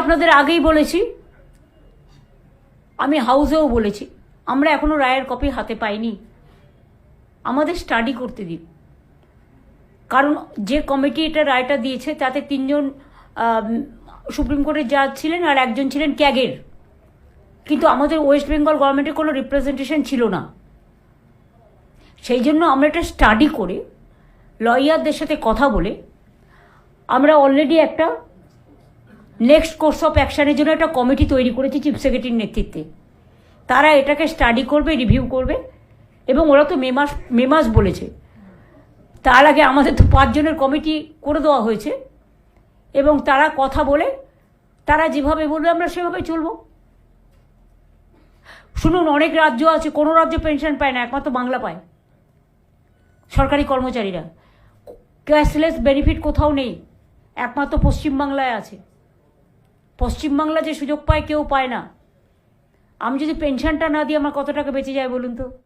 আপনাদের আগেই বলেছি, আমি হাউসেও বলেছি, আমরা এখনও রায়ের কপি হাতে পাইনি। আমাদের স্টাডি করতে দিন। কারণ যে কমিটি এটা রায়টা দিয়েছে, তাতে তিনজন সুপ্রিম কোর্টের জাজ ছিলেন আর একজন ছিলেন ক্যাগের। কিন্তু আমাদের ওয়েস্ট বেঙ্গল গভর্নমেন্টের কোনো রিপ্রেজেন্টেশন ছিল না। সেই জন্য আমরা এটা স্টাডি করে লয়ারদের সাথে কথা বলে, আমরা অলরেডি একটা নেক্সট কোর্স অফ অ্যাকশানের জন্য একটা কমিটি তৈরি করেছে চিফ সেক্রেটারির নেতৃত্বে। তারা এটাকে স্টাডি করবে রিভিউ করবে, এবং ওরা তো মে মাস মে মাস বলেছে। তার আগে আমাদের তো পাঁচজনের কমিটি করে দেওয়া হয়েছে, এবং তারা কথা বলে, তারা যেভাবে বলবে আমরা সেভাবে চলব। শুনুন, অনেক রাজ্য আছে, কোনো রাজ্য পেনশন পায় না, একমাত্র বাংলা পায়। সরকারি কর্মচারীরা। ক্যাশলেস বেনিফিট কোথাও নেই, একমাত্র পশ্চিমবাংলায় আছে। পশ্চিমবাংলা যে সুযোগ পায়, কেউ পায় না। আমি যদি পেনশনটা না দিই, আমার কত টাকা বেঁচে যায় বলুন তো?